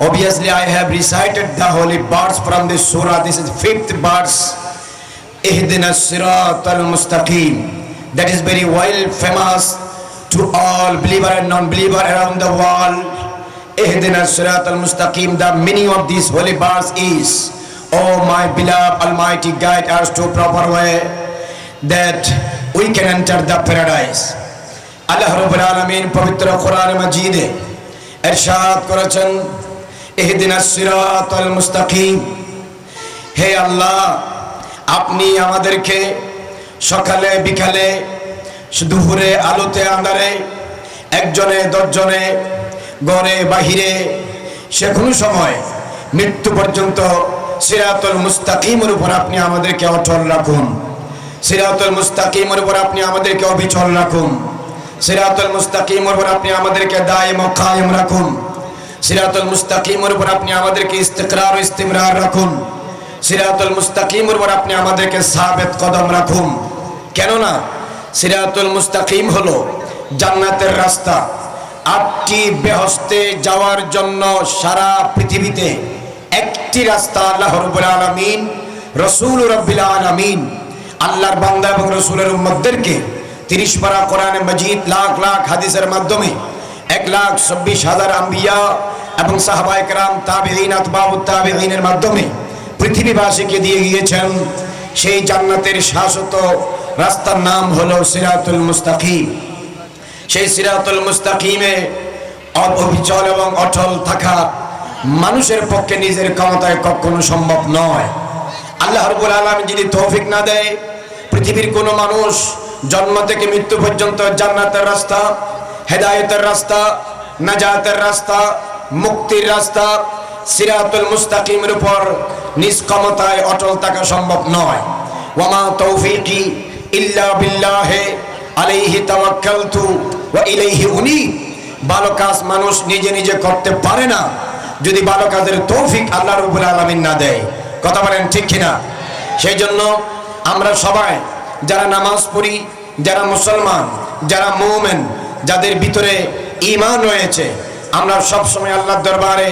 Obviously, I have recited the holy verse from this surah. This is fifth verse. Ihdina sirat al-mustaqim. That is very well famous to all believer and non-believer around the world. Ihdina sirat al-mustaqim. The meaning of this holy verse is, Oh my beloved Almighty, guide us to proper way that we can enter the paradise. আল্লাহ রবুল আলমিন পবিত্র কোরআন Majid, করেছেন এহদিনা হে আল্লাহ, আপনি আমাদেরকে সকালে, বিকালে, দুপুরে, আলোতে, আন্ধারে, একজনে, দশজনে গড়ে বাহিরে সে কোনো সময়, মৃত্যু পর্যন্ত সিরাতুল মুস্তাকিমের উপর আপনি আমাদেরকে অটল রাখুন। সিরাতুল মুস্তাকিমের উপর আপনি আমাদেরকে অবিচল রাখুন। সিরাতুল মুস্তাকিমের উপর আপনি আমাদেরকে দায়েম ও কায়েম রাখুন। সিরাতুল মুস্তাকিমের উপর আপনি আমাদেরকে ইস্তিকরার ও ইস্তিমরার রাখুন। সিরাতুল মুস্তাকিমের উপর আপনি আমাদেরকে সাবেত কদম রাখুন। কেননা সিরাতুল মুস্তাকিম হলো জান্নাতের রাস্তা। আটটি বেহস্তে যাওয়ার জন্য সারা পৃথিবীতে একটি রাস্তা আল্লাহ রব্বুল আলামিন, রসুল রব্বিল আলামিন, আল্লাহর বান্দা এবং রসুলের উম্মতদেরকে তিরিশ পারা কোরআনে মজিদ, লাখ লাখ হাদিসের মাধ্যমে এক লাখ চব্বিশ হাজার আম্বিয়া এবং সাহাবা একরাম তাবিহীন আতবাবু তাবিহীনের মাধ্যমে পৃথিবীবাসীকে দিয়ে গিয়েছেন সেই জান্নাতের শাশ্বত রাস্তার নাম হলো সিরাতুল মুস্তাকিম। সেই সিরাতুল মুস্তাকিমে অবিচল এবং অটল থাকা মানুষের পক্ষে নিজের ক্ষমতায় কখনো সম্ভব নয়। আল্লাহ রবুল আলম যদি তৌফিক না দেয়, পৃথিবীর কোনো মানুষ জন্ম থেকে মৃত্যু পর্যন্ত জান্নাতের রাস্তা, হেদায়েতের রাস্তা, নাজাতের রাস্তা মুক্তির রাস্তা সিরাতুল মুস্তাকিমের উপর নিজ ক্ষমতায় অটল থাকা সম্ভব নয়। ওয়ামা তৌফিকি ইল্লা বিল্লাহে আলাইহি তাওয়াক্কালতু ওয়া ইলাইহি উনি। ভালো কাজ মানুষ নিজে নিজে করতে পারে না যদি ভালো কাজের তৌফিক আল্লাহ রব্বুল আলামিন না দেয়। কথা বলেন ঠিক কিনা? সেই জন্য আমরা সবাই যারা নামাজ পড়ি, যারা মুসলমান, যারা মুমেন, যাদের ভিতরে ঈমান রয়েছে আমরা সব সময় আল্লাহর দরবারে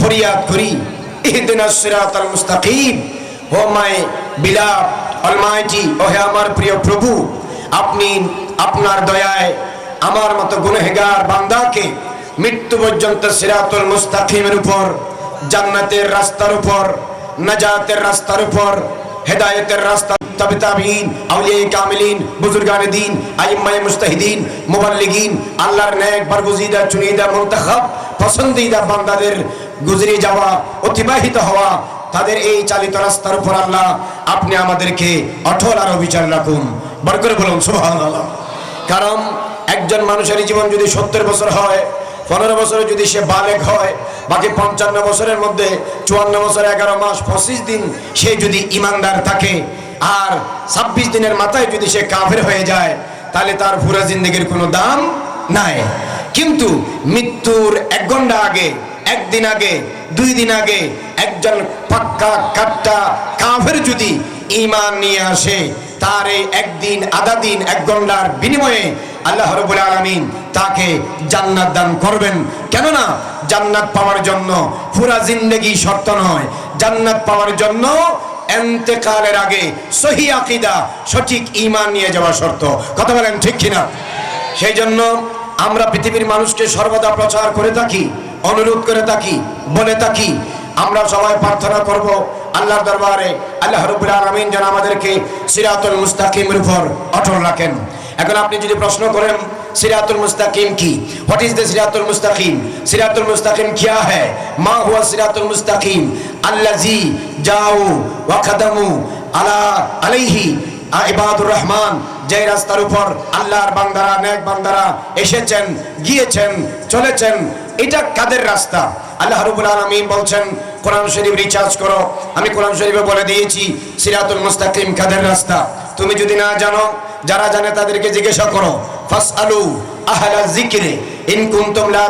ফরিয়াদ করি। ইহদিনাস সিরাতাল মুস্তাকিম। ও মাই বিলাপ অলমাইটি ও হে আমার প্রিয় প্রভু, আপনি আপনার দয়ায় আমার মতো গুনহেগার বান্দাকে মৃত্যু পর্যন্ত সিরাতুল মুস্তাকিমের উপর, জান্নাতের রাস্তার উপর, নাজাতের রাস্তার উপর, হেদায়েতের রাস্তা তবে তাবিন আউলিয়া কামিলিন, বুজুর্গানে দিন, আইম্মায়ে মুস্তাহিদিন মুবাল্লিগিন, আল্লাহর নেক বরগুজিদা চুনিদা মুনতাখাব পছন্দিদা বান্দাদের গুজরে যাওয়া, অতিবাহিত হওয়া, তাদের এই চালিত রাস্তার উপর আল্লাহ আপনি আমাদেরকে অটল আর অবিচার রাখুন। বড় করে বলুন, সুবহানাল্লাহ। কারণ একজন মানুষের জীবন যদি সত্তর বছর হয়, পনেরো বছরে যদি সে বালেক হয়, বাকি পঞ্চান্ন বছরের মধ্যে চুয়ান্ন বছর, এগারো মাস, পঁচিশ দিন সে যদি ইমানদার থাকে আর ছাব্বিশ দিনের মাথায় যদি সে কাফের হয়ে যায়, তাহলে তার পুরা জিন্দগির কোনো দাম নাই। কিন্তু মৃত্যুর এক ঘণ্টা আগে, একদিন আগে, দুই দিন আগে একজন পাক্কা, কাট্টা কাফের যদি ইমান নিয়ে আসে, তার এই একদিন, আধা দিন, এক ঘণ্টার বিনিময়ে আল্লাহ রবুল আলমিন তাকে জান্নাত দান করবেন। কেননা জান্নাত পাওয়ার জন্য পুরা জিন্দগি শর্ত নয়। জান্নাত পাওয়ার জন্য এন্তেকালের আগে সহি আকিদা, সঠিক ইমান নিয়ে যাওয়া শর্ত। কথা বলেন ঠিক কিনা? সেই জন্য আমরা পৃথিবীর মানুষকে সর্বদা প্রচার করে থাকি, অনুরোধ করে থাকি, বলে থাকি। আমরা সবাই প্রার্থনা করব আল্লাহর দরবারে, আল্লাহ রব্বুল আলামিন যেন আমাদেরকে সিরাতুল মুস্তাকিমের উপর অটল রাখেন। এখন আপনি যদি প্রশ্ন করেন সিরাতুল মুস্তাকিম কি? হোয়াট ইজ দ্য সিরাতুল মুস্তাকিম? সিরাতুল মুস্তাকিম কিয়া হ্যায়? মা হুয়া সিরাতুল মুস্তাকিম। আল্লাজি যাও ওয়া খাদামু আলা আলাইহি। ইবাদুর রহমান যে রাস্তার উপর আল্লাহর বান্দারা, নেক বান্দারা এসেছেন, গিয়েছেন, চলেছেন এটা কাদের রাস্তা? আল্লাহ রবুল আলমিন বলছেন, কোরআন শরীফ রিচার্জ করো। আমি কোরআন শরীফে বলে দিয়েছি, সিরাতুল মুস্তাকিম কাদের রাস্তা? তুমি যদি না জানো, যারা জানে তাদেরকে জিজ্ঞাসা করো। ফাস আলু আহলা জিকিরে ইন কুনতুম লা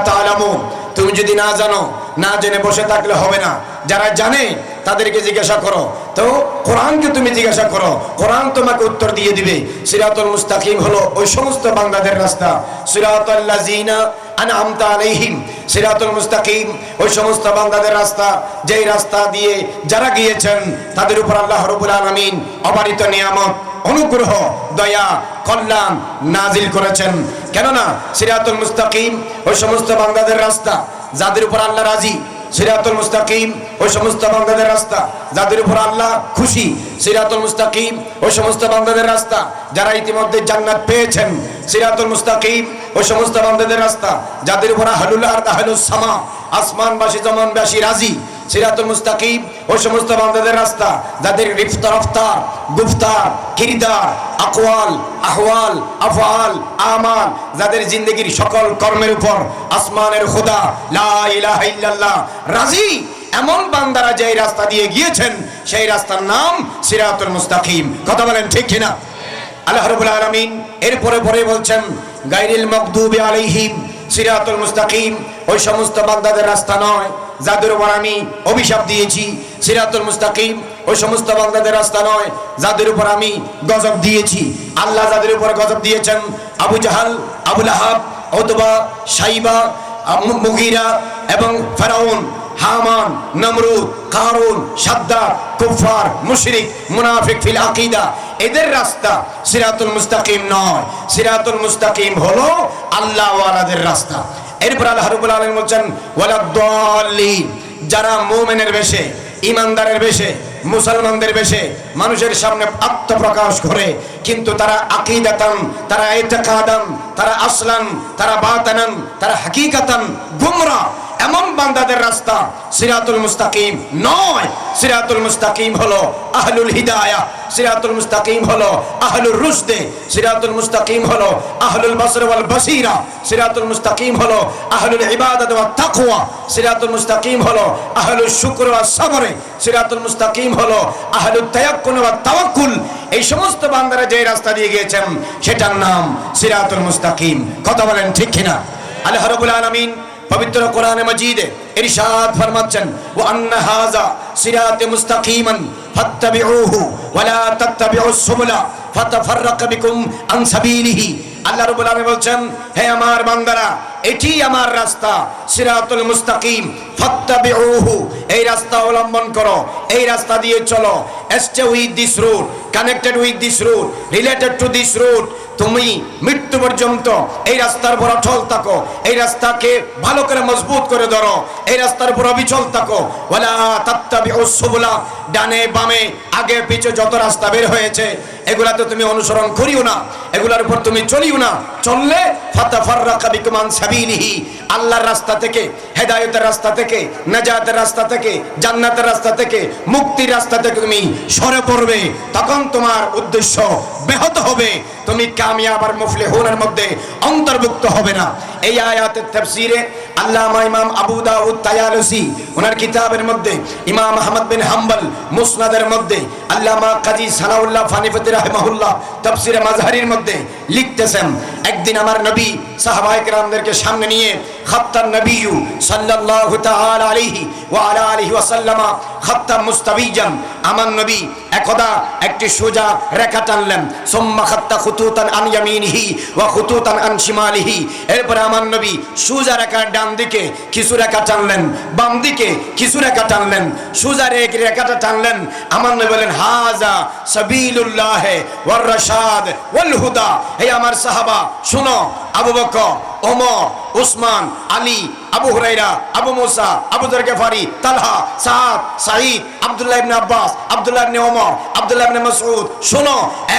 তুমি যদি না জানো, না জেনে বসে থাকলে হবে না। যারা জানে, তাদেরকে জিজ্ঞাসা করো। তো কোরআনকে তুমি জিজ্ঞাসা করো। কোরআন তোমাকে উত্তর দিয়ে দিবে। সিরাতুল মুস্তাকিম হলো ওই সমস্ত বান্দাদের রাস্তা। ওই সমস্ত বান্দাদের রাস্তা, যেই রাস্তা দিয়ে যারা গিয়েছেন, তাদের উপর আল্লাহ রাব্বুল আলামিন অবারিত নিয়ামত, অনুগ্রহ, দয়া, কল্যাণ নাজিল করেছেন। কেননা সিরাতুল মুস্তাকিম ওই সমস্ত বান্দাদের রাস্তা, যাদের উপর আল্লাহ রাজি সিরাতুল মুস্তাকিম, ওই সমস্ত বান্দাদের রাস্তা। যাদের উপর আল্লাহ খুশি, সিরাতুল মুস্তাকিম, ওই সমস্ত বান্দাদের রাস্তা। যারা ইতিমধ্যে জান্নাত পেয়েছেন, সিরাতুল মুস্তাকিম, ওই সমস্ত বান্দাদের রাস্তা। যাদের উপর আরদ, আহলুস সামা, আসমানবাসী, জমানবাসী রাজি সিরাতুল মুস্তাকিম ওই সমস্ত বান্দাদের রাস্তা, যাদের রিফতার রফতার, গুফতার, কিরদার, আকওয়াল, আহওয়াল, আফআল, আমাল, যাদের জিন্দগির সকল কর্মের উপর আসমানের খোদা, লা ইলাহা ইল্লাল্লাহ, রাজি, এমন বান্দারা যেই রাস্তা দিয়ে গিয়েছেন, সেই রাস্তার নাম সিরাতুল মুস্তাকিম। কথা বলেন ঠিক কিনা? আল্লাহ রাব্বুল আলামিন এরপরে পরে বলছেন, গায়রিল মাগদুবি আলাইহিম, সিরাতুল মুস্তাকিম, ওই সমস্ত বান্দাদের রাস্তা নয়। যাদের উপর আমি অভিশাপ দিয়েছি, সিরাতুল মুস্তাকিম, ওই সমস্ত বান্দাদের রাস্তা নয়, যাদের উপর আমি গজব দিয়েছি। আল্লাহ যাদের উপর গজব দিয়েছেন, আবু জাহাল আবুল আহাব অতবা সাইবা মুগিরা এবং ফেরাউন, হামান, নমরুদ, কারুন সাদ্দা কুফার মুশরিক, মুনাফিক ফিল আকিদা। এদের রাস্তা সিরাতুল মুস্তাকিম নয়। সিরাতুল মুস্তাকিম হলো আল্লাহ ওয়ালাদের রাস্তা। এরপর আল্লাহ আলম বলছেন যারা মোমেনের বেশে ইমানদারের বেশে, মুসলমানদের বেশে, মানুষের সামনে আত্মপ্রকাশ করে, কিন্তু তারা আকিদাতান, তারা এতেকাদান, তারা আসলান, তারা বাতানান, তারা হাকিকাতান, গুমরা এমন বান্দাদের রাস্তা, সিরাতুল মুস্তাকিম। নয়, সিরাতুল মুস্তাকিম হলো আহলুল হিদায়া, সিরাতুল মুস্তাকিম হলো আহলুর রুশদে, সিরাতুল মুস্তাকিম হলো আহলুল বসর বসিরা, সিরাতুল মুস্তাকিম হলো আহলুল ইবাদত তাকওয়া, সিরাতুল মুস্তাকিম হলো আহলুল শুকর ওয়াস সবরে, সিরাতুল মুস্তাকিম হলো আহলুত তায়াক্কুন ওয়াত তাওয়াক্কুল। এই সমস্ত বান্দারা যে রাস্তা দিয়ে গিয়েছেন, সেটার নাম সিরাতুল মুস্তাকিম। কথা বলেন ঠিক কিনা? আল্লাহ রাব্বুল আলামিন পবিত্র কোরআনে মজিদে ইরশাদ ফরমাচ্ছেন, ওয়া আন্না হাযা সিরাতে মুস্তাকিমান ফাত্তাবিউহু ওয়া লা তাত্তাবিউস সুবুলা ফাতাফাররাকা বিকুম আন সাবিলিহি। আল্লাহ রাব্বুল আলামিন বলছেন, হে আমার বান্দারা, এটি আমার রাস্তা, সিরাতুল মুস্তাকিম, ফাত্তাবিউহু, এই রাস্তা অবলম্বন করো, এই রাস্তা দিয়ে চলো। Stay with this route connected with this route related to this route তুমি মৃত্যু পর্যন্ত এই রাস্তার উপর অটল থাকো। এই রাস্তাকে ভালো করে মজবুত করে ধরো। এই রাস্তার উপর অবিচল থাকো। ওয়ালা তাত্তাবিউস সুবুলা, ডানে বামে, আগে পিছে যত রাস্তা বের হয়েছে এগুলাতে তুমি অনুসরণ করিও না, এগুলার উপর তুমি চলিও না। চললে আল্লাহর রাস্তা থেকে, হেদায়েতের রাস্তা থেকে, নাজাতের রাস্তা থেকে, জান্নাতের রাস্তা থেকে, মুক্তির রাস্তা থেকে তুমি সরে পড়বে। তখন তোমার উদ্দেশ্য ব্যাহত হবে। তুমি কামিয়াব আর মুফলিহুনের মধ্যে অন্তর্ভুক্ত হবে না। এই আয়াতের তাফসিরে আল্লামা ইমাম আবু দাউদ তায়ালুসি ওনার কিতাবের মধ্যে, ইমাম আহমদ বিন হাম্বল মুসনাদের মধ্যে, আল্লামা কাজী সানাউল্লাহ ফানিফতি রাহিমাহুল্লাহ তাফসিরে মাযহারির মধ্যে লিখতেছেন, একদিন আমার নবী সাহাবায়ে কেরামদেরকে সামনে নিয়ে খাত্তান নবিয়্যু সাল্লাল্লাহু তাআলা আলাইহি ওয়া আলা আলিহি ওয়া সাল্লামা খাত্তাম মুস্তাবিজান। আমার নবী একদা একটি সোজা রেখা টানলেন। সুম্মা খাত্তা খুতুতান আন ইয়ামিনিহি ওয়া খুতুতান আন শিমালিহি। এরপরে আমার নবী সোজা রেখার ডান দিকে কিছু রেখা টানলেন। বাম দিকে কিছু রেখা টানলেন। সোজা রেখ রেখাটা টানলেন। আমার নবী বলেন হাজা সাবিলুল্লাহ ওয়ার রাশাদ ওয়াল হুদা হে আমার সাহাবা, শুনো, আবু বকর, ওমর উসমান আলী আবু হুরাইরা আবু মুসা, আবু দর গেফারি তালহা সাদ সাঈদ, আব্দুল্লাহ ইবনে আব্বাস, আব্দুল্লাহ ইবনে ওমর, আব্দুল্লাহ ইবনে মাসউদ। শোনো,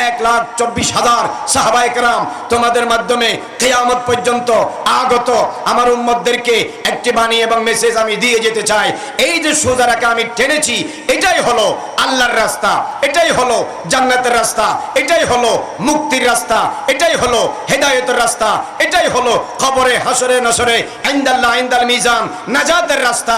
এক লাখ চব্বিশ হাজার সাহাবায়ে কেরাম তোমাদের মাধ্যমে কিয়ামত পর্যন্ত আগত আমার উম্মতদেরকে একটি বাণী এবং মেসেজ আমি দিয়ে যেতে চাই। এই যে সোজা রাখা আমি টেনেছি, এটাই হলো আল্লাহর রাস্তা, এটাই হলো জান্নাতের রাস্তা, এটাই হলো মুক্তির রাস্তা, এটাই হলো হেদায়েতের রাস্তা, এটাই হলো খবরে হাসরে নসরে আইন্দাল্লাহ আইন্দাল মিজান, নাজাতের রাস্তা।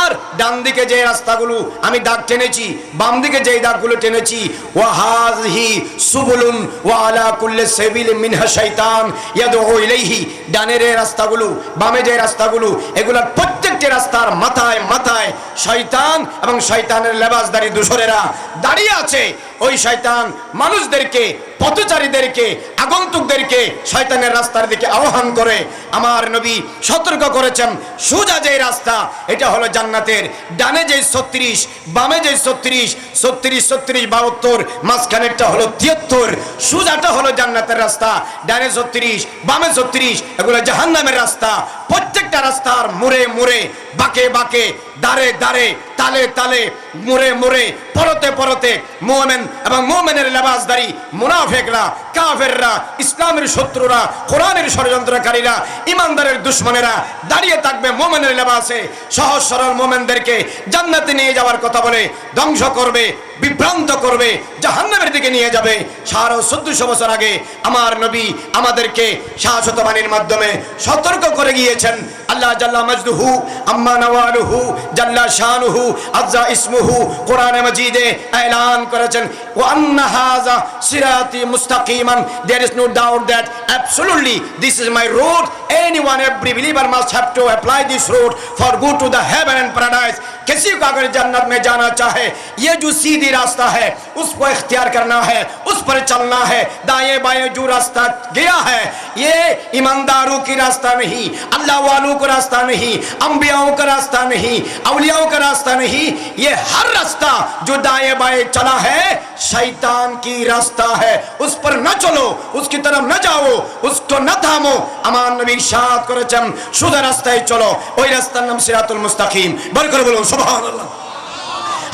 আর ডান দিকে যে রাস্তাগুলো আমি দাগ টেনেছি বাম দিকে যে দাগগুলো টেনেছি ওয়াহাজহি সুবুলুন ওয়া আলা কুল্লি সাবিল মিনহা শাইতান ইয়াদউ ইলাইহি। ডানের এই রাস্তাগুলো, বামে যে রাস্তাগুলো, এগুলোর প্রত্যেকটি রাস্তার মাথায় মাথায় শয়তান এবং শয়তানের লেবাসদারি দূষরেরা দাঁড়িয়ে আছে। ওই শয়তান মানুষদেরকে পথচারীদেরকে, আগন্তুকদেরকে শয়তানের রাস্তার দিকে আহ্বান করে। আমার নবী সতর্ক করেছেন, সোজা যে রাস্তা, এটা হলো জান্নাতের ডানে যে ছত্রিশ, বামে যে ছত্রিশ ছত্রিশ ছত্রিশ, বাহাত্তর, মাঝখানেরটা হলো তিয়াত্তর, সোজাটা হলো জান্নাতের রাস্তা, ডানে ছত্রিশ, বামে ছত্রিশ, এগুলো জাহান্নামের রাস্তা। প্রত্যেকটা রাস্তার মোড়ে মোড়ে, বাঁকে বাঁকে, দাঁড়ে দাঁড়ে, তালে তালে, মোড়ে মোড়ে পরতে পরতে মোমেন এবং মোমেনের লেবাসদারি মুনাফেকরা, কাফেররা, ইসলামের শত্রুরা, কোরআনের ষড়যন্ত্রকারীরা, ইমানদারের দুশ্মনেরা দাঁড়িয়ে থাকবে মোমেনের লেবাসে। সহজ সরল মোমেনদেরকে জান্নাতে নিয়ে যাওয়ার কথা বলে ধ্বংস করবে বিভ্রান্ত করবে জাহান্নামের দিকে নিয়ে যাবে সাড়ে চোদ্দশো বছর আগে আমার নবী আমাদেরকে শাশ্বত বাণীর মাধ্যমে সতর্ক করে গিয়েছেন আল্লাহ জাল্লা মজদুহু আম্মা নওয়ালুহু জাল্লা শানুহু আজ্জা ইসমুহু কোরআনে মজিদে এলান করেছেন ও আন্না হাযা সিরাতি মুস্তাকিমান there is no doubt that absolutely this is my road anyone every believer must have to apply this road for go to the heaven and paradise किसी को अगर जन्नत में जाना चाहे ये जो सीधी रास्ता है उसको इख्तियार करना है उस पर चलना है दाएं बाएं जो रास्ता गया है ये ईमानदारों की रास्ता नहीं अल्लाह वालों का रास्ता नहीं अंबियाओं का रास्ता नहीं अवलियाओं का रास्ता नहीं ये हर रास्ता जो दाएं बाएं चला है शैतान की रास्ता है उस पर न चलो उसकी तरफ न जाओ उसको न थामो আমার নবী ইরশাদ করেছেন সোজা রাস্তায় চলো ওই রাস্তার নাম সিরাতুল মুস্তাকিম বল করে বলুন সুবহানাল্লাহ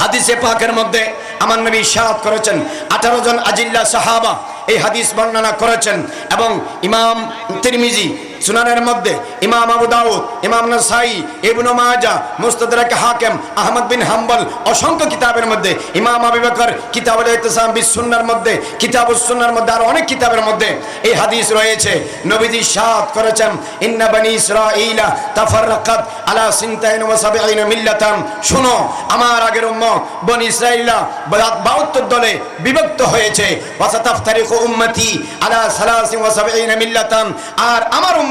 হাদিসে পাকের মধ্যে আমার নবী ইরশাদ করেছেন। আঠারো জন আজিল্লা সাহাবা এই হাদিস বর্ণনা করেছেন এবং ইমাম তিরমিজি সুনানের মধ্যে ইমাম আবু দাউদ, ইমাম নাসাই, ইবনু মাজা মুস্তাদরাক হাকিম, আহমদ বিন হাম্বল অসংখ্য কিতাবের মধ্যে, ইমাম আবু বকর কিতাবুল ইতিসাম বিস সুন্নাহর মধ্যে, কিতাবুস সুন্নাহর মধ্যে, আর অনেক কিতাবের মধ্যে এই হাদিস রয়েছে। নবীজি সাদ করেছেন, ইন্না বনি ইসরাঈলা তাফাররাকাত আলা সিনতাইন ওয়া সাবঈনা মিল্লাতান। শুনো, আমার আগের উম্মত বনি ইসরাঈলা 72 দলে বিভক্ত হয়েছে। ওয়াসাতাফতারিকু উম্মতি আলা সালাসিন ওয়া সাবঈনা মিল্লাতান। আর আমার উম্মত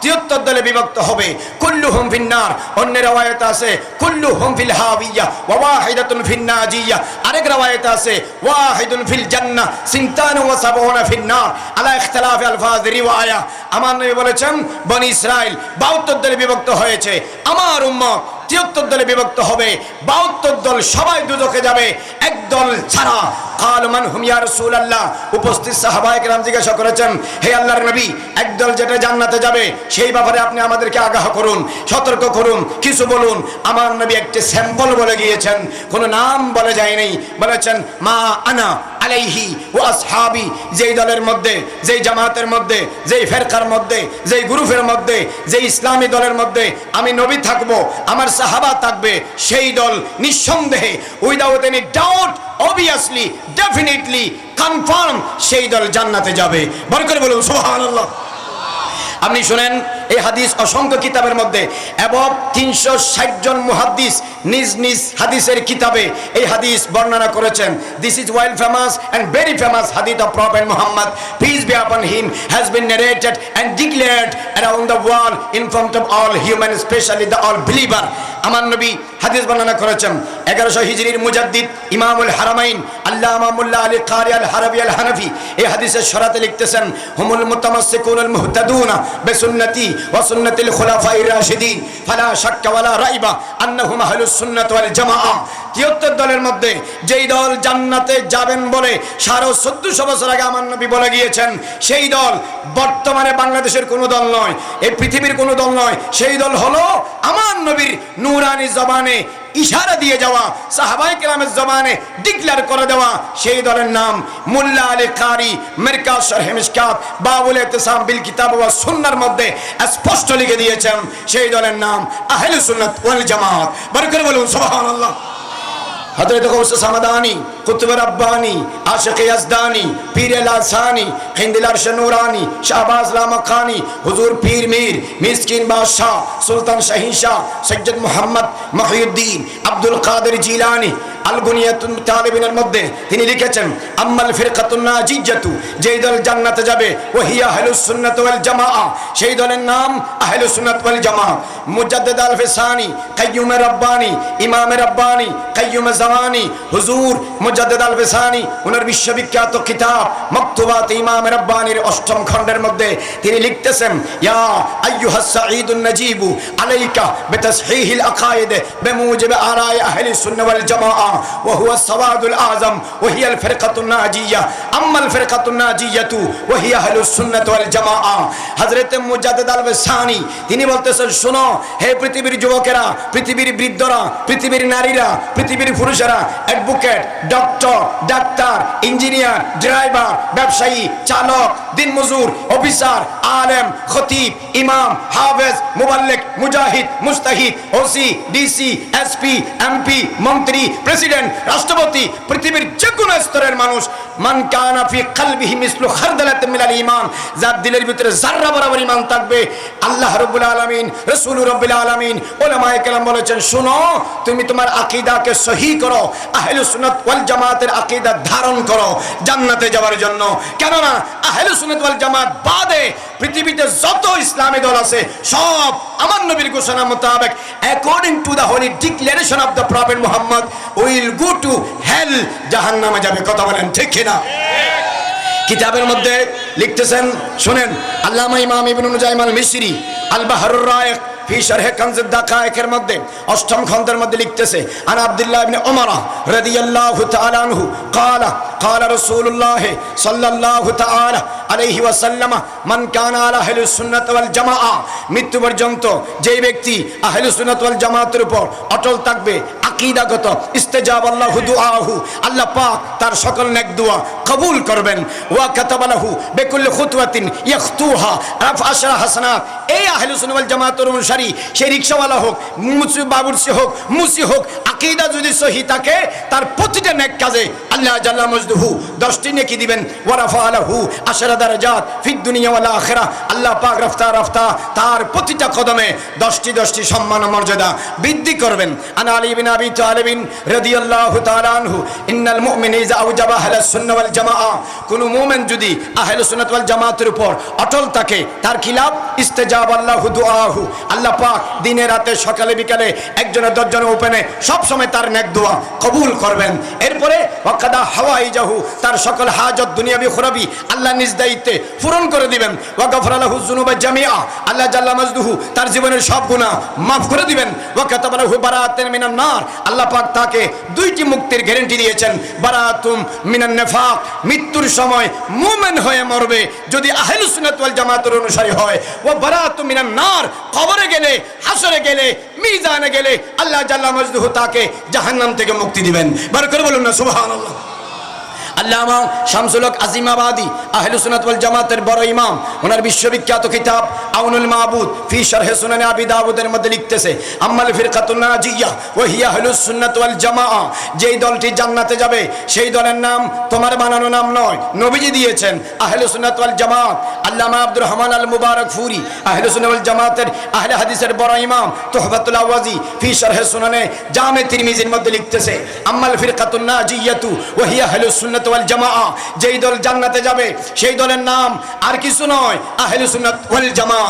তিয়াত্তর দলে বিভক্ত হবে। কুল্লু হুম ফিন্নার, অন্য রাওয়ায়ত আছে কুল্লু হুম ফিল হাবিয়া ওয়া ওয়াহিদাতুন ফিন নাজিয়া। আরেক রাওয়ায়ত আছে, ওয়াহিদুন ফিল জান্নাহ, সিনতান ওয়া সাবউনা ফিন নার। আলা ইখতিলাফি আলফাজ রিওয়ায়া। আমার নবী বলেছেন, বনি ইসরাইল 72 দলে বিভক্ত হয়েছে। আমার উম্মত তিয়াত্তর দলে বিভক্ত হবে। বাহাত্তর দল সবাই দুদকে যাবে, এক দল ছাড়া। কাল মান হুম ইয়া রাসূলুল্লাহ। উপস্থিত সাহাবায়ে কেরাম জিজ্ঞাসা করেছেন, হে আল্লাহর নবী, একদল যেটা জান্নাতে যাবে, সেই ব্যাপারে আপনি আমাদেরকে আগাহ করুন, সতর্ক করুন, কিছু বলুন। আমার নবী একটি স্যাম্পল বলে গিয়েছেন, কোনো নাম বলে যায়নি, বলেছেন, মা আনা আলাইহি ও আসহাবি, যেই দলের মধ্যে, যেই জামাতের মধ্যে, যেই ফেরকার মধ্যে, যেই গ্রুপের মধ্যে, যেই ইসলামী দলের মধ্যে আমি নবী থাকব, আমার সাহাবা থাকবে, সেই দল নিঃসন্দেহে without any doubt obviously definitely confirm সেই দল জান্নাতে যাবে। বরকর করে বলুন সুবহানাল্লাহ। আপনি শুনেন এই হাদিস অসংখ্য কিতাবের মধ্যে, এবং তিনশো ষাট জন মুহাদ্দিস নিজ নিজ হাদিসের কিতাবে এই হাদিস বর্ণনা করেছেন। This is well famous and very famous hadith of prophet Muhammad peace be upon him has been narrated and declared around the world in front of all human specially the all believer আমার নবী হাদিস বর্ণনা করেছেন। এগারোশো হিজরির মুজাদ্দিদ ইমামুল হারামাইন আল্লাহ মামুল্লাহ আলী কারি আল হারবি আল হানফি, এই হাদিসের সরাতে লিখতেছেন, হুমুল মুতামাসসিকুনুল মুহতাদুনা বিসুন্নতি الخلفاء الراشدين فلا شك ولا ريب 73 দলের মধ্যে? যেই দল জান্নাতে যাবেন বলে সাড়ে চোদ্দশো বছর আগে আমার নবী বলে গিয়েছেন, সেই দল বর্তমানে বাংলাদেশের কোনো দল নয় এই পৃথিবীর কোনো দল নয়। সেই দল হলো আমার নবীর নুরানি জবানে ইশারা দিয়ে যাওয়া সাহাবাই কেরামের জবানে ডিক্লেয়ার করে দেওয়া, সেই দলের নাম মুল্লা আলী কারি, মির্কা শরহে মিসকাত, বাবুল ইতিসাম বিল কিতাব ওয়া সুন্নার মধ্যে স্পষ্ট লিখে দিয়েছেন, সেই দলের নাম আহলে সুন্নাত ওয়াল জামাত। বরকর বলুন, সুবহানাল্লাহ। হযরত গৌস সামাদানি কুতুব রব্বানি, আশিক ইয়াজদানি পীর লাসানি হিন্দিলার শনুরানি শাহবাজ লামাখানি, হুজুর পীর মীর, মিসকিন বাদশাহ, সুলতান শাহিন শাহ সৈয়দ মোহাম্মদ মহিউদ্দিন, আব্দুল কাদের জিলানি আলগুনিয়াতুন মধ্যে তিনি লিখেছেন, আম্মাল ফিরকাতুন যেই দল জান্নাতে যাবে, ওহিয়া ওয়াল সেই দলের নাম আহলুস সুন্নাত ওয়াল আল রব্বানি রব্বানি জামানি, হুজুর মুজাদ্দিদ আল ফিসানি ওনার বিশ্ববিখ্যাত কিতাব মক্তুবাত ইমামে রব্বানির অষ্টম খণ্ডের মধ্যে তিনি লিখতেছেন, ইয়া আইয়ুহাস সাঈদুন নাজিবু আলাইকা বিতাসহীহিল আকায়েদ, বিমুজিব আরাই আহলি সুন্নাহ ওয়াল জামাআ والجماعة وهو السواد الأعظم وهي الفرقة الناجية أما الفرقة الناجية وهي أهل السنة والجماعة حضرت মুজাদ্দিদ আল বেসানি তিনি বলতেছেন শোনো হে পৃথিবীর যুবকেরা পৃথিবীর বৃদ্ধরা পৃথিবীর নারীরা পৃথিবীর পুরুষেরা advocate doctor doctor engineer driver ব্যবসায়ী চালক দিনমজুর অফিসার আলেম খতিব ইমাম হাফেজ মুবাল্লিক মুজাহিদ মুস্তাহিদ ওসি ডিসি এসপি এমপি মন্ত্রী প্রেসিডেন্ট রাষ্ট্রপতি পৃথিবীর যে কোনো স্তরের মানুষ মান কানা ফি কলবিহি মিসলু খারদালাত ঈমান। যার দিলের ভিতরে বরাবর ঈমান থাকবে, আল্লাহ রাব্বুল আলামিন, রাসূল রাব্বুল আলামিন ওলামায়ে কেরাম বলেছেন, শুনো, তুমি তোমার আকীদাকে করো, আহলুস সুন্নাত ওয়াল জামাতের আকীদা ধারণ করো জান্নাতে যাওয়ার জন্য। কেননা, আহলুস সুন্নাত ওয়াল জামাত বাদে পৃথিবীতে যত ইসলামী দল আছে, সব আমার নবীর ঘোষণা মোতাবেক according to the holy declaration of the prophet Muhammad will go to hell জাহান্নামে যাবে। কথা বলেন ঠিক কিতাবের মধ্যে লিখতেছেন শুনেন আল্লামা ইমাম ইবনে নুজাইম আল মিসরি আল বাহরুর রায়েক ফি শারহে কানজ দাকায়েকের মধ্যে অষ্টম খন্দের মধ্যে লিখতেছে আন আব্দুল্লাহ ইবনে ওমর রাদিয়াল্লাহু তাআলা আনহু قال قال رسول الله صلى الله تعالى عليه وسلم من كان على اهل السنه والجماعه মৃত্যু পর্যন্ত যেই ব্যক্তি আহলুস সুন্নাত ওয়াল জামাতের উপর অটল থাকবে আকীদাগত। ইস্তেজাব আল্লাহু দুআহু। আল্লাহ পাক তার সকল নেক দোয়া কবুল করবেন। ওয়া কাতাবালাহু বিকুল্লি খুতওয়াতিন ইয়াখতুহা। রাফ আশরা হাসানাত। এই আহলুস সুন্নাত ওয়াল জামাতের অনুসারী সেই রিকশাওয়ালা হোক মুসি বাবুরসি হোক মুসি হোক, আকীদা যদি সহি থাকে, তার প্রতিটা নেক কাজে আল্লাহ জাল্লা মজদুহু দশটি নেকি দিবেন। ওয়া রাফাআলাহু আশরা দারাজাত ফিদ দুনিয়া ওয়াল আখিরা। আল্লাহ পাক রফতা রফতা তার প্রতিটা কদমে দশটি দশটি সম্মান মর্যাদা বৃদ্ধি করবেন। আনা আলী বিন আবি তার সকালে, বিকালে একজনের দশজনের ওপেনে সব সময় তার নেক দোয়া কবুল করবেন। এরপরে তার সকল হাজত দুনিয়াবি খুরাবি আল্লাহ নিজ দায়িত্বে পূরণ করে দিবেন। আল্লাহ তার জীবনের সব গুনাহ মাফ করে দিবেন। নার আল্লাহ পাক তাকে দুইটি মুক্তির গ্যারান্টি দিয়েছেন। বারাতুম মিনান নিফাক, মৃত্যুর সময় মুমিন হয়ে মরবে যদি ওয়াল জামাতের অনুসারী হয়। ও বারাতুম মিনান নার, কবরে গেলে, হাসরে গেলে, মিজানে গেলে আল্লাহ জাল্লা মাজদুহু তাকে জাহান্নাম থেকে মুক্তি দিবেন। বার করে বলুন না, সুবহানাল্লাহ। আল্লামা শামসুল হক আজিমাবাদী আহলে সুন্নাত ওয়াল জামাতের বড় ইমাম, ওনার বিশ্ববিখ্যাত কিতাব আউনুল মাহবুদ ফি সুনানে আবি দাউদের মধ্যে লিখতেছে, আম্মাল ফিরকাতুন নাজিয়া ওয়া হিয়া সুন্নাত ওয়াল জামাআ যেই দলটি জান্নাতে যাবে, সেই দলের নাম তোমার বানানো নাম নয়, নবীজি দিয়েছেন আহলে সুন্নাত ওয়াল জামাত আল্লামা আব্দুর রহমান আল মুবারক ফুরি আহলে সুন্নাত ওয়াল জামাতের আহলে হাদিসের বড় ইমাম তোহবাতুল আওয়াজি ফি সুনানে জামে তিরমিজির মধ্যে লিখতেছে, আম্মাল নাজিয়াতু সুন্নাত ওয়াল যেই দল জান্নাতে যাবে, সেই দলের নাম আর কিছু নয় আহলে সুন্নাত ওয়াল জামাত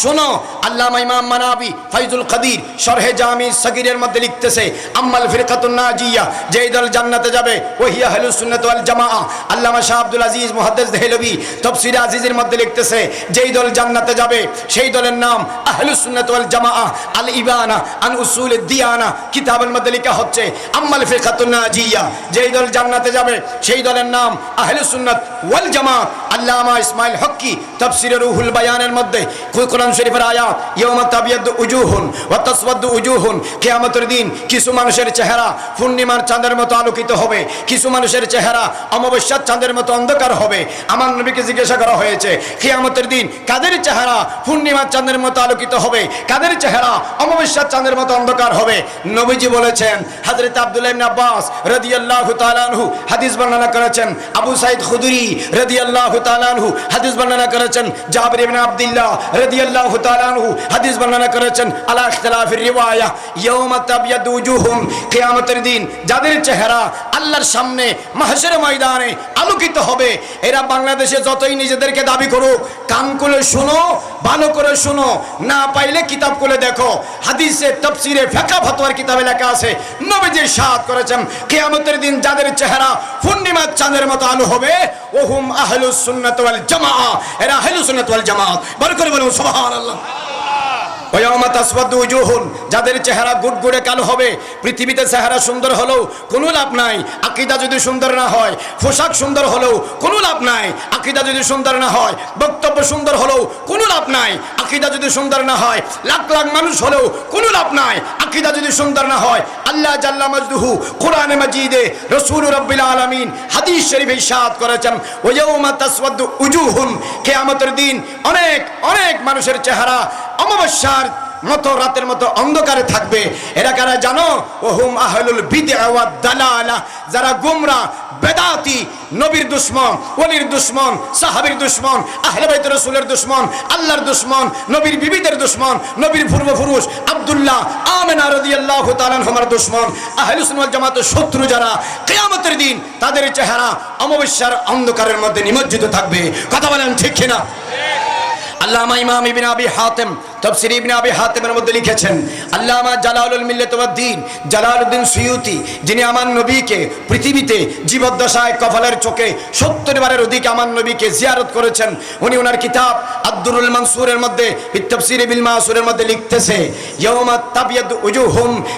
শোনো, আল্লামা ইমাম মানাবি ফাইজুল কাদির শরহে জামি সগীরের মধ্যে লিখতেছে, আম্মাল ফিরকাতুন নাজিয়া যেই দল জান্নাতে যাবে, ওহিয়া আহলুস সুন্নাত ওয়াল জামাআ। আল্লামা শাহ আব্দুল আজিজ মুহাদ্দিস দেহলভী তফসির আজিজের মধ্যে লিখতেছে, যেই দল জান্নাতে যাবে, সেই দলের নাম আহলুস সুন্নাত ওয়াল জামাআ, আল ইবানা, আন উসুল দিয়ানা কিতাবের মধ্যে লেখা হচ্ছে, আম্মাল ফিরকাতুন নাজিয়া যেই দল জান্নাতে যাবে, সেই দলের নাম আহলুস সুন্নাত ওয়াল জামাআ। আল্লামা ইসমাইল হক্কি তফসিরের রুহুল বায়ানের মধ্যে কোরআন শরীফের আয়াত, ইয়াউমা তাবিয়াদু উজুহুন ওয়া তাসওয়াদু উজুহুন দিন কিছু মানুষের চেহারা পূর্ণিমার চাঁদের মতো আলোকিত হবে, কিছু মানুষের চেহারা অমাবস্যার চাঁদের মতো অন্ধকার হবে। আমার নবীকে জিজ্ঞাসা করা হয়েছে, কিয়ামতের দিন কাদের চেহারা পূর্ণিমার চাঁদের মতো আলোকিত হবে? কাদের চেহারা অমাবস্যার চাঁদের মতো অন্ধকার হবে? নবীজি বলেছেন হযরত আব্দুল্লাহ আব্বাস রাদিয়াল্লাহু তাআলা আনহু হাদিস বর্ণনা করেছেন, আবু সাইদ খুদরি রাদিয়াল্লাহু তাআলা আনহু হাদিস বর্ণনা করেছেন, জাবির আব্দুল্লাহ রাদিয়াল্লাহু তাআলা আনহু, হাদিস বর্ণনা করেছেন, আলা ইখতিলাফির রিওয়ায়া, ইয়াউমা উজুহুম, কিয়ামতের দিন যাদের চেহারা আল্লাহর সামনে ময়দানে আলোকিত হবে, এরা বাংলাদেশে যতই নিজেদেরকে দাবি কান খুলে ভালো করে না পাইলে কিতাব খুলে দেখো। হাদিসে, তফসিরে ফেকা ফতোয়ার কিতাবে লেখা আছে, নবীজি সাদ করেছেন, কিয়ামতের দিন যাদের চেহারা পূর্ণিমার চাঁদের মতো আলো হবে, ওহুম আহলুস সুন্নাত ওয়াল জামাআ, এরা আহলুস সুন্নাত ওয়াল জামাত বড় করে বলুন সুবহানাল্লাহ তাসওয়াদু যাদের চেহারা গুড়গুড়ে কালো হবে, পৃথিবীতে চেহারা সুন্দর হলেও কোনো লাভ নাই, আকিদা যদি সুন্দর না হয়, পোশাক সুন্দর হলেও কোনো লাভ নাই, আকিদা যদি সুন্দর না হয়, বক্তব্য সুন্দর হলেও কোনো লাভ নাই, আকিদা যদি সুন্দর না হয়, লাখ লাখ মানুষ হলেও কোনো লাভ নাই আকীদা যদি সুন্দর না হয়, আল্লাহ জাল্লা মজদুহু কোরআনে মজিদে রসুল রব্বিল আলমিন হাদিস শরীফে ইসাদ করেছেন ওয়াউমা তাসওয়াদু উজুহুন কেয়ামতের দিন অনেক অনেক মানুষের চেহারা অমাবস্যার মতো রাতের মতো অন্ধকারে থাকবে। এরা কারা জানো? ওহুম আহলুল ওয়াদ দালালা। যারা গুমরা, বেদাতি, নবীর দুশ্মন, ওলির দুশ্মন, সাহাবীর দুশ্মন, আহলে বাইত রাসূলের দুশ্মন, আল্লাহর দুশ্মন, নবীর বিবিদের দুশ্মন, নবীর পূর্বপুরুষ, আব্দুল্লাহ, আমেনা রাদিয়াল্লাহু তাআলা আমার দুশ্মন আহলে সুন্নাত জামাতের শত্রু যারা কিয়ামতের দিন তাদের চেহারা অমাবস্যার অন্ধকারের মধ্যে নিমজ্জিত থাকবে। কথা বলেন ঠিক কিনা? আল্লামা ইমাম ইবিন আবি হাতেম তফসির ইবনে আবি হাতেমের মধ্যে লিখেছেন, আল্লামা জালালউদ্দিন সুয়ুতি, যিনি আমার নবীকে পৃথিবীতে জীবদ্দশায় কপালের চোখে অধিক আমার নবীকে জিয়ারত করেছেন, উনি ওনার কিতাব আব্দুরুল মানসুরের মধ্যে তফসির বিল মাসুরের মধ্যে লিখতেছে তাবিয়াদ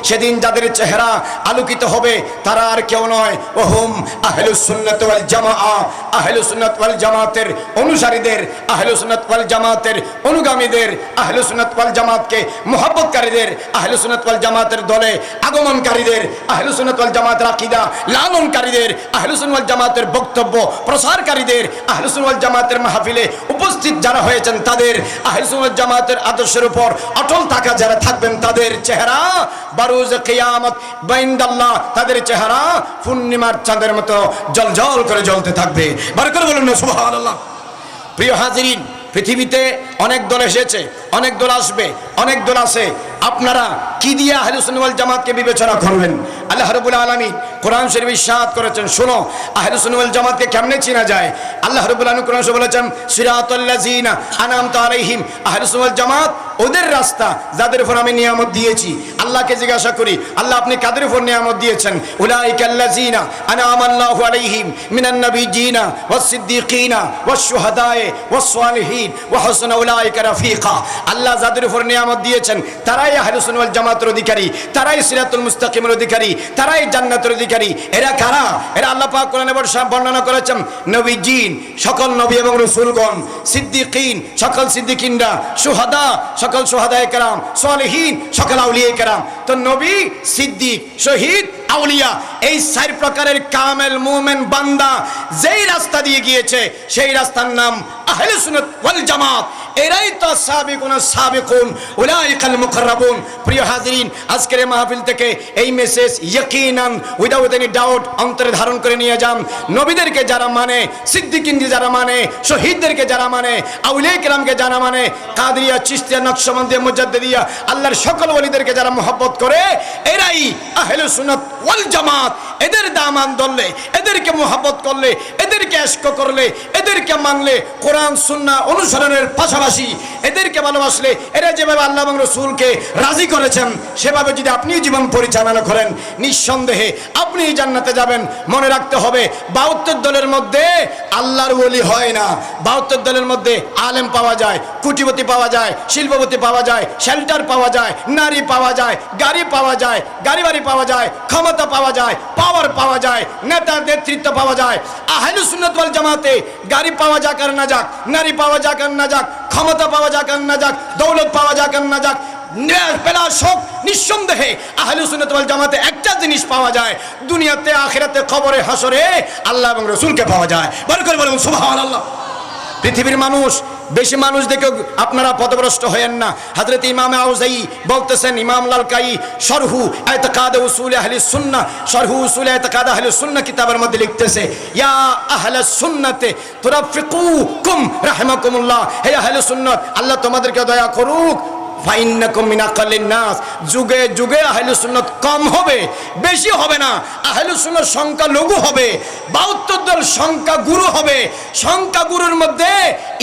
সেদিন যাদের চেহারা আলোকিত হবে, তারা আর কেউ নয়, ওহুম আহলুস সুন্নাত ওয়াল জামাআ, আহলুস ওয়াল জামাতের অনুসারীদের, আহলুস ওয়াল জামাতের অনুগামীদের, আহলুস সুন্নাত ওয়াল জামাতকে মোহাব্বতকারীদের আহলুস সুন্নাত ওয়াল জামাতের দলে আগমনকারীদের আহলুস সুন্নাত ওয়াল জামাতের আকীদা লালনকারীদের আহলুস সুন্নাত ওয়াল জামাতের বক্তব্য প্রসারকারীদের আহলুস সুন্নাত ওয়াল জামাতের মাহফিলে উপস্থিত যারা হয়েছেন তাদের আহলুস সুন্নাত ওয়াল জামাতের আদর্শের উপর অটল থাকা যারা থাকবেন তাদের চেহারা বারুজ কিয়ামত বাইন্দাল্লাহ, তাদের চেহারা পূর্ণিমার চাঁদের মতো জলজল করে জ্বলতে থাকবে। বার করে বলুন সুবহানাল্লাহ। প্রিয় হাজিরিন পৃথিবীতে অনেক দল এসেছে অনেক দল আসবে অনেক দল আছে। আপনারা কি দিয়ে আহলুসুন্নাল জামাতকে বিবেচনা করবেন? আল্লাহ রবুল আলমী কোরআন শরীফ ইরশাদ করেছেন। শোনো আহলুসুন্নাল জামাতকে কেমনে চেনা যায়? আল্লাহ রবুল আলমী কোরআন বলেছেন সিরাতাল্লাযিনা আনামতা আলাইহিম। আহলুসুন্নাল জামাত, ওদের রাস্তা যাদের উপর আমি নিয়ামত দিয়েছি, আল্লাহকে জিজ্ঞাসা করি, আল্লাহ, আপনি কাদের উপর নিয়ামত দিয়েছেন? উলাইকাল্লাযিনা আনামাল্লাহু আলাইহিম মিনান নাবিয়্যিনা ওয়াস-সিদ্দীকিনা ওয়াশ-শুহাদায়ে ওয়াস-সালিহিন উলাইকা আল্লাহ যাদের উপর নিয়ামত দিয়েছেন, তারাই আহলুস সুন্নাহ জামাতের অধিকারী, তারাই সিরাতুল মুস্তাকিমের অধিকারী, তারাই জান্নাতের অধিকারী। এরা কারা? এরা আল্লাহ পাক কোরআনে বর্ণনা করেছেন নবী জিন সকল নবী এবং রসুলগণ, সিদ্দিকিন, সকল সিদ্দিকিনরা, সুহাদা, সকল সুহাদা কেরাম, সালেহীন, সকল আউলিয়ে কেরাম। তো নবী, সিদ্দিক, শহীদ আউলিয়া, এই চার প্রকারের কামেল মুমেন বান্দা যেই রাস্তা দিয়ে গিয়েছে, সেই রাস্তার নাম আহলে সুন্নাত ওয়াল জামাত। এরাই তো সাবিকুন সাবিকুন, উলাইকাল মুকাররাবুন। প্রিয় হাজিরিন, আজকের মাহফিল থেকে এই মেসেজ ইয়াকিনান উইদাউট এনি ডাউট অন্তরে ধারণ করে নিয়ে যান। নবীদেরকে যারা মানে সিদ্দিকিনকে যারা মানে শহীদদেরকে যারা মানে আউলিয়া কেরামকে যারা মানে কাদরিয়া, চিশতিয়া নকশবন্দিয়া মুজাদ্দিদিয়া, আল্লাহর সকল ওলিদেরকে যারা মোহাব্বত করে, এরাই আহলে সুন্নাত ওয়াল জামাত, এদের দামান ধরলে, এদেরকে মোহাব্বত করলে, এদেরকে এশক করলে, এদেরকে মানলে, কোরআন সুন্না অনুসরণের পাশাপাশি এদেরকে ভালোবাসলে, এরা যেভাবে আল্লাহ এবং রসুলকে রাজি করেছেন, সেভাবে যদি আপনি জীবন পরিচালনা করেন, নিঃসন্দেহে আপনি জান্নাতে যাবেন। মনে রাখতে হবে, বাহাত্তর দলের মধ্যে আল্লাহর ওলি হয় না। বাহাত্তর দলের মধ্যে আলেম পাওয়া যায় কুটিপতি পাওয়া যায় শিল্পপতি পাওয়া যায় শেল্টার পাওয়া যায়, নারী পাওয়া যায়, গাড়ি পাওয়া যায় গাড়ি বাড়ি পাওয়া যায়, ক্ষমতা পাওয়া যায় পাওয়ার পাওয়া যায় নেতা নেতৃত্ব পাওয়া যায়। আহলু সুন্নাত ওয়াল জামাতে গাড়ি পাওয়া যাক আর না যাক, নারী পাওয়া যাক আর না যাক, ক্ষমতা পাওয়া যাক আর না যাক, দৌলত পাওয়া যাক আর না যাক পেলা শোক নিঃসন্দেহে আহলু সুন্নাত জামাতে একটা জিনিস পাওয়া যায়, দুনিয়াতে, আখিরাতে খবরে হাসরে আল্লাহ এবং রসুলকে পাওয়া যায়। বড় করে বলুন, সুবহানাল্লাহ। পৃথিবীর মানুষ বেশি মানুষ দেখে আপনারা পদভ্রষ্ট হয়েন না। হজরত ইমাম আউজাই বলতেছেন, ইমাম লালকাই সরহু এতকাদ উসুল আহলি সুন্না সরহু উসুল এতকাদ আহলি সুন্না কিতাবের মধ্যে লিখতেছে, ইয়া আহলে সুন্নাতে তুরাফিকুকুম রাহমাকুমুল্লাহ হে আহলে সুন্নাত, আল্লাহ তোমাদেরকে দয়া করুক যুগে যুগে আহলে সুন্নাত কম হবে, বেশি হবে না। আহলে সুন্নাত সংখ্যা লঘু হবে, বাহাত্তর দল সংখ্যা গুরু হবে। সংখ্যা গুরুর মধ্যে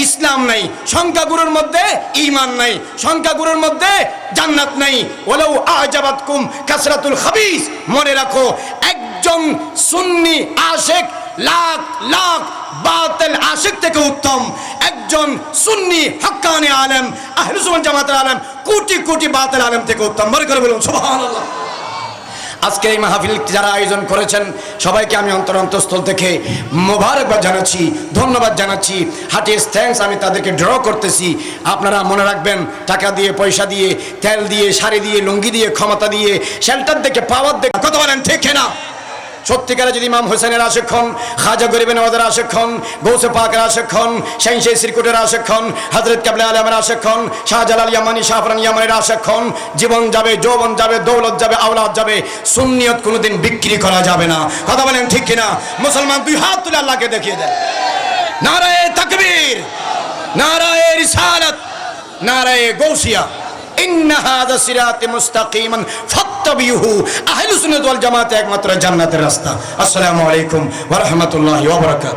ইসলাম নাই, সংখ্যা গুরুর মধ্যে ঈমান নাই, সংখ্যা গুরুর মধ্যে জান্নাত নাই। ওয়ালাউ আজাবাতকুম কাসরাতুল খাবিস। মনে রাখো, একজন সুন্নি আশেক লাখ লাখ বাতিল আশিক থেকে উত্তম একজন সুন্নি হক্কানি আলেম আহলে সুন্নাত জামাতের আলেম, কোটি কোটি বাতিল আলেম থেকে উত্তম। মনে করে বলুন, সুবহানাল্লাহ। আজকে এই মাহফিল যারা আয়োজন করেছেন, সবাইকে আমি অন্তর অন্তঃস্থল থেকে মোবারকবাদ জানাচ্ছি, ধন্যবাদ জানাচ্ছি। হার্টিয়েস থ্যাঙ্কস আমি তাদেরকে ড্র করতেছি। আপনারা মনে রাখবেন, টাকা দিয়ে, পয়সা দিয়ে, তেল দিয়ে, শাড়ি দিয়ে, লুঙ্গি দিয়ে, ক্ষমতা দিয়ে শেল্টার দেখে পাওয়ার দেখে, কথা বলেন, ঠিক না সত্যিকারে যদি ইমাম হোসেনের আশেক খাজা গরিব নওয়াজের আশেক হন গৌসে পাকের আশেক হন শাহিনশাহী সিরকুটের আশেক হন হজরত কাবলা আলমের আশেক শাহজালাল ইয়ামানি শাহরান ইয়ামানের আশেক জীবন যাবে, যৌবন যাবে, দৌলত যাবে, আওলাদ যাবে, সুন্নিয়ত কোনোদিন বিক্রি করা যাবে না। কথা বলেন ঠিক কিনা? মুসলমান দুই হাত তুলে আল্লাহকে দেখিয়ে দেয় নারায় তাকবীর, নারায় রিসালাত, নারায় গৌসিয়া। একমাত্র জান্নাতের রাস্তা। আসসালামু আলাইকুম ওয়া রাহমাতুল্লাহি ওয়া বারাকাতুহু।